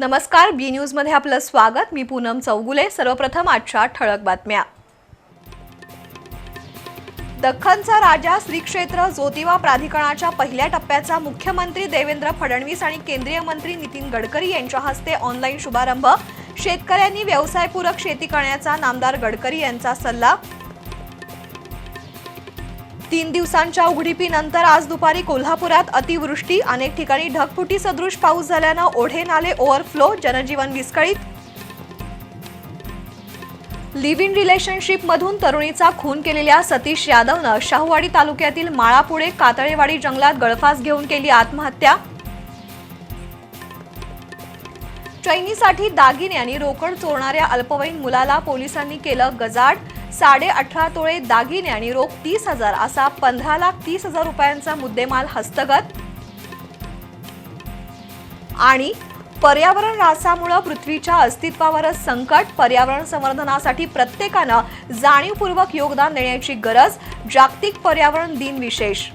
नमस्कार बी न्यूजमध्ये आपलं स्वागत. मी पूनम चौगुले. सर्वप्रथम आजच्या ठळक बातम्या. दख्खनचा राजा श्री क्षेत्र ज्योतिबा प्राधिकरणाच्या पहिल्या टप्प्याचा मुख्यमंत्री देवेंद्र फडणवीस आणि केंद्रीय मंत्री नितीन गडकरी यांच्या हस्ते ऑनलाईन शुभारंभ. शेतकऱ्यांनी व्यवसायपूरक शेती करण्याचा नामदार गडकरी यांचा सल्ला. तीन दिवसांच्या उघडीपीनंतर आज दुपारी कोल्हापुरात अतिवृष्टी अनेक ठिकाणी ढगफुटी सदृश पाऊस झाल्यानं ओढे नाले ओव्हरफ्लो जनजीवन विस्कळीत. लिव्ह इन रिलेशनशिप मधून तरुणीचा खून केलेल्या सतीश यादवनं शाहूवाडी तालुक्यातील माळापुढे कातळेवाडी जंगलात गळफास घेऊन केली आत्महत्या. चैनीसाठी दागिने आणि रोकड चोरणाऱ्या अल्पवयीन मुलाला पोलिसांनी केलं गजाड. साडे अठरा तोळे दागिने आणि रोख तीस हजार असा पंधरा लाख तीस हजार रुपयांचा मुद्देमाल हस्तगत. आणि पर्यावरण रासामुळे पृथ्वीच्या अस्तित्वावरच संकट पर्यावरण संवर्धनासाठी प्रत्येकानं जाणीवपूर्वक योगदान देण्याची गरज जागतिक पर्यावरण दिन विशेष.